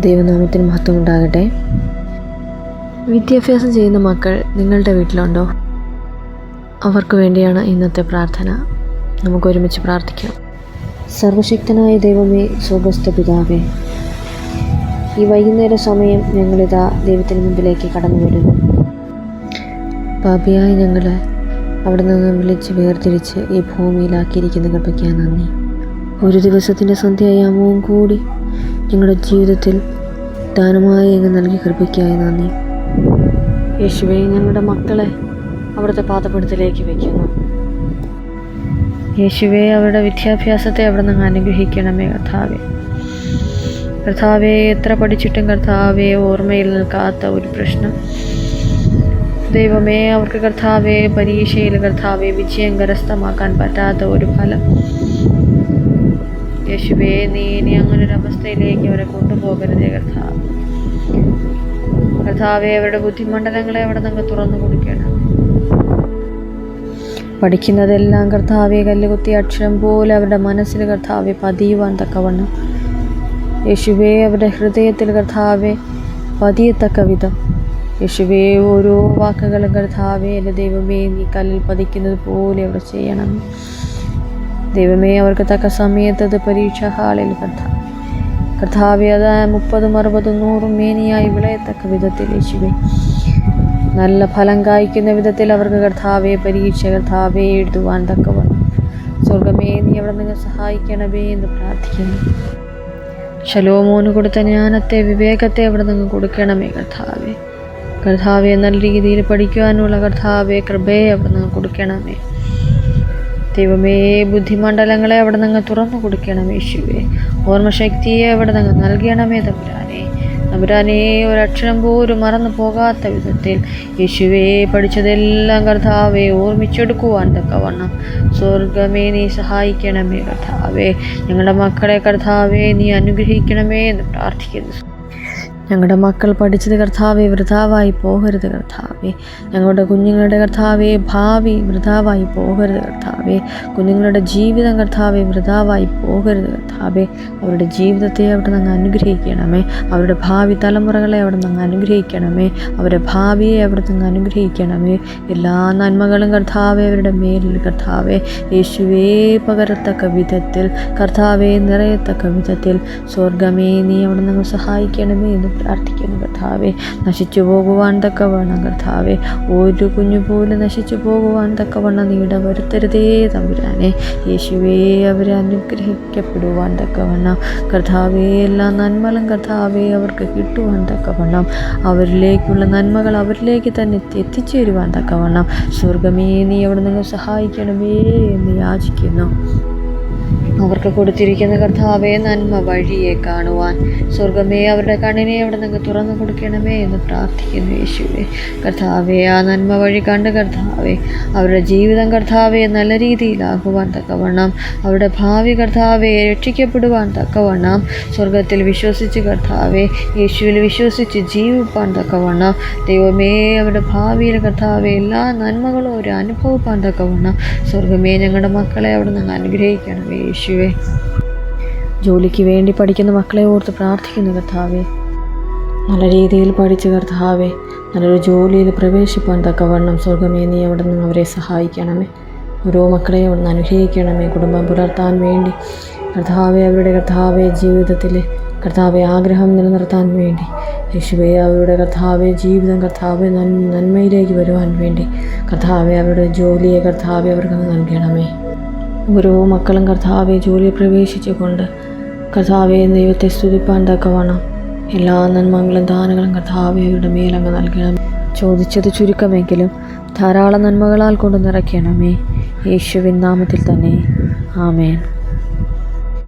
ദൈവനാമത്തിന് മഹത്വം ഉണ്ടാകട്ടെ. വിദ്യാഭ്യാസം ചെയ്യുന്ന മക്കൾ നിങ്ങളുടെ വീട്ടിലുണ്ടോ? അവർക്ക് വേണ്ടിയാണ് ഇന്നത്തെ പ്രാർത്ഥന. നമുക്ക് ഒരുമിച്ച് പ്രാർത്ഥിക്കാം. സർവശക്തനായ ദൈവമേ സ്വഗസ്ഥ പിതാവേ ഈ വൈകുന്നേര സമയം ഞങ്ങളിതാ ദൈവത്തിന് മുമ്പിലേക്ക് കടന്നു വരുന്നു പാപിയായി ഞങ്ങളെ അവിടെ നിന്ന് വിളിച്ച് വേർതിരിച്ച് ഈ ഭൂമിയിലാക്കിയിരിക്കുന്ന കൃപയ്ക്ക് നന്ദി. ഒരു ദിവസത്തിന്റെ സന്ധ്യായാമവും കൂടി ഞങ്ങളുടെ ജീവിതത്തിൽ ദാനമായി അങ്ങ് നൽകി കൃപയ്ക്കായി നന്ദി. യേശുവെ ഞങ്ങളുടെ മക്കളെ അവിടുത്തെ പാതപ്പെടുത്തലേക്ക് വയ്ക്കുന്നു. യേശുവെ അവരുടെ വിദ്യാഭ്യാസത്തെ അവിടെ നിന്ന് അനുഗ്രഹിക്കണമേ കർത്താവെ. കർത്താവെ എത്ര പഠിച്ചിട്ടും കർത്താവെ ഓർമ്മയിൽ നിൽക്കാത്ത ഒരു പ്രശ്നം. ദൈവമേ അവർക്ക് കർത്താവെ പരീക്ഷയിൽ കർത്താവെ വിജയം കരസ്ഥമാക്കാൻ പറ്റാത്ത ഒരു ഫലം. യേശുവേ നീ ഇനി അങ്ങനെ ഒരു അവസ്ഥയിലേക്ക് അവരെ കൊണ്ടുപോകരുത് കർത്താവ്. കർത്താവെ അവരുടെ ബുദ്ധിമണ്ഡലങ്ങളെ അവിടെ നിങ്ങൾ തുറന്നു കൊടുക്കണം പഠിക്കുന്നതെല്ലാം കർത്താവെ കല്ലുകുത്തി അക്ഷരം പോലെ അവരുടെ മനസ്സിൽ കർത്താവെ പതിയുവാൻ തക്കവണ്ണം. യേശുവേ അവരുടെ ഹൃദയത്തിൽ കർത്താവെ പതിയത്തക്ക വിധം. യേശുവേ ഓരോ വാക്കുകളും കർത്താവെ എന്റെ ദൈവമേ നീ കല്ലിൽ പതിക്കുന്നത് പോലെ അവിടെ ചെയ്യണം. ദൈവമേ അവർക്ക് തക്ക സമയത്ത് അത് പരീക്ഷ ഹാളിൽ കർത്താവ് അത് മുപ്പതും അറുപതും നൂറും മേനിയായി വിളയത്തക്ക വിധത്തിൽ യേശുവേ. നല്ല ഫലം കായ്ക്കുന്ന വിധത്തിൽ അവർക്ക് കർത്താവെ പരീക്ഷ കർത്താവെ എഴുതുവാൻ തക്കവണ്ണം. സ്വർഗമേ നീ അവിടെ നിങ്ങൾ സഹായിക്കണമേ എന്ന് പ്രാർത്ഥിക്കുന്നു. ശലോമോന് കൊടുത്ത ജ്ഞാനത്തെ വിവേകത്തെ അവിടെ നിങ്ങൾ കൊടുക്കണമേ കർത്താവെ. കർത്താവെ നല്ല രീതിയിൽ പഠിക്കുവാനുള്ള കർത്താവെ കൃപയെ അവിടെ നിങ്ങൾ കൊടുക്കണമേ. ദൈവമേ ബുദ്ധിമണ്ഡലങ്ങളെ അവിടെ നിങ്ങൾ തുറന്നു കൊടുക്കണം യേശുവേ. ഓർമ്മശക്തിയെ അവിടെ നിങ്ങൾ നൽകണമേ തമ്പുരാനെ. തമ്പുരാനെ ഒരക്ഷരം പോലും മറന്നു പോകാത്ത വിധത്തിൽ യേശുവേ പഠിച്ചതെല്ലാം കർത്താവെ ഓർമ്മിച്ചെടുക്കുവാൻ തക്കവണ്ണം സ്വർഗമേ നീ സഹായിക്കണമേ കർത്താവേ. ഞങ്ങളുടെ മക്കളെ കർത്താവെ നീ അനുഗ്രഹിക്കണമേ എന്ന് പ്രാർത്ഥിക്കുന്നു. ഞങ്ങളുടെ മക്കൾ പഠിച്ചത് കർത്താവെ വൃഥാവായി പോകരുത് കർത്താവെ. ഞങ്ങളുടെ കുഞ്ഞുങ്ങളുടെ കർത്താവെ ഭാവി വൃഥാവായി പോകരുത് കർത്താവെ. കുഞ്ഞുങ്ങളുടെ ജീവിതം കർത്താവെ വൃഥാവായി പോകരുത് കർത്താവെ. അവരുടെ ജീവിതത്തെ അവിടെ നിന്ന് അനുഗ്രഹിക്കണമേ. അവരുടെ ഭാവി തലമുറകളെ അവിടെ നിന്ന് അനുഗ്രഹിക്കണമേ. അവരുടെ ഭാവിയെ അവിടെ നിന്ന് അനുഗ്രഹിക്കണമേ. എല്ലാ നന്മകളും കർത്താവെ അവരുടെ മേലിൽ കർത്താവെ. യേശുവേ പകരത്തക്ക വിധത്തിൽ കർത്താവെ നിറയത്തക്ക വിധത്തിൽ സ്വർഗമേ നീ അവിടെ നിന്ന് സഹായിക്കണമേ എന്ന് പ്രാർത്ഥിക്കുന്നു കർത്താവെ. നശിച്ചു പോകുവാൻ തക്കവണ്ണം കർത്താവെ. ഒരു കുഞ്ഞു പോലും നശിച്ചു പോകുവാൻ തക്കവണ്ണം നീട വരുത്തരുതേ തമ്പുരാനെ. യേശുവേ അവരെ അനുഗ്രഹിക്കപ്പെടുവാൻ തക്കവണ്ണം. കർത്താവെ എല്ലാ നന്മകളും കർത്താവെ അവർക്ക് കിട്ടുവാൻ തക്കവണ്ണം. അവരിലേക്കുള്ള നന്മകൾ അവരിലേക്ക് തന്നെ എത്തിച്ചേരുവാൻ തക്കവണ്ണം. സ്വർഗമേ നീ അവിടെ നിങ്ങൾ സഹായിക്കണമേ എന്ന് യാചിക്കുന്നു. അവർക്ക് കൊടുത്തിരിക്കുന്ന കർത്താവേ നന്മ വഴിയെ കാണുവാൻ. സ്വർഗമേ അവരുടെ കണ്ണിനെ അവിടെ നിന്ന് തുറന്നു കൊടുക്കണമേ എന്ന് പ്രാർത്ഥിക്കുന്നു യേശുവെ. കർത്താവെ ആ നന്മ വഴി കണ്ട് കർത്താവെ അവരുടെ ജീവിതം കർത്താവെ നല്ല രീതിയിലാകുവാൻ തക്കവണ്ണം. അവരുടെ ഭാവി കർത്താവെ രക്ഷിക്കപ്പെടുവാൻ തക്കവണ്ണം. സ്വർഗത്തിൽ വിശ്വസിച്ച് കർത്താവെ യേശുവിൽ വിശ്വസിച്ച് ജീവിപ്പാൻ തക്കവണ്ണം. ദൈവമേ അവരുടെ ഭാവിയിൽ കർത്താവെ എല്ലാ നന്മകളും ഒരു അനുഭവപ്പാൻ തക്കവണ്ണം. സ്വർഗമേ ഞങ്ങളുടെ മക്കളെ അവിടെ നിന്ന് അനുഗ്രഹിക്കണമേ യേശുവെ. ജോലിക്ക് വേണ്ടി പഠിക്കുന്ന മക്കളെ ഓർത്ത് പ്രാർത്ഥിക്കുന്നു കർത്താവേ. നല്ല രീതിയിൽ പഠിച്ച കർത്താവേ നല്ലൊരു ജോലിയിൽ പ്രവേശിപ്പാൻ തക്കവണ്ണം സ്വർഗമേ നീ അവിടെ നിന്ന് അവരെ സഹായിക്കണമേ. ഓരോ മക്കളെ അവിടെ നിന്ന് അനുഗ്രഹിക്കണമേ കുടുംബം പുലർത്താൻ വേണ്ടി. കർത്താവെ അവരുടെ കർത്താവെ ജീവിതത്തിൽ കർത്താവെ ആഗ്രഹം നിലനിർത്താൻ വേണ്ടി. യേശുവെ അവരുടെ കർത്താവെ ജീവിതം കർത്താവെ നന്മയിലേക്ക് വരുവാൻ വേണ്ടി. കർത്താവെ അവരുടെ ജോലിയെ കർത്താവെ അവർക്ക് നൽകണമേ. ഓരോ മക്കളും കർത്താവെ ജോലിയിൽ പ്രവേശിച്ചുകൊണ്ട് കർത്താവെ ദൈവത്തെ സ്തുതിപ്പാൻ തക്കവണ്ണം. എല്ലാ നന്മകളും ദാനങ്ങളും കർത്താവെ മേലങ്ങ് നൽകണം ചോദിച്ചത് ചുരുക്കമെങ്കിലും ധാരാളം നന്മകളാൽ കൊണ്ട് നിറയ്ക്കണമേ. യേശുവിൻ നാമത്തിൽ തന്നെ. ആമേൻ.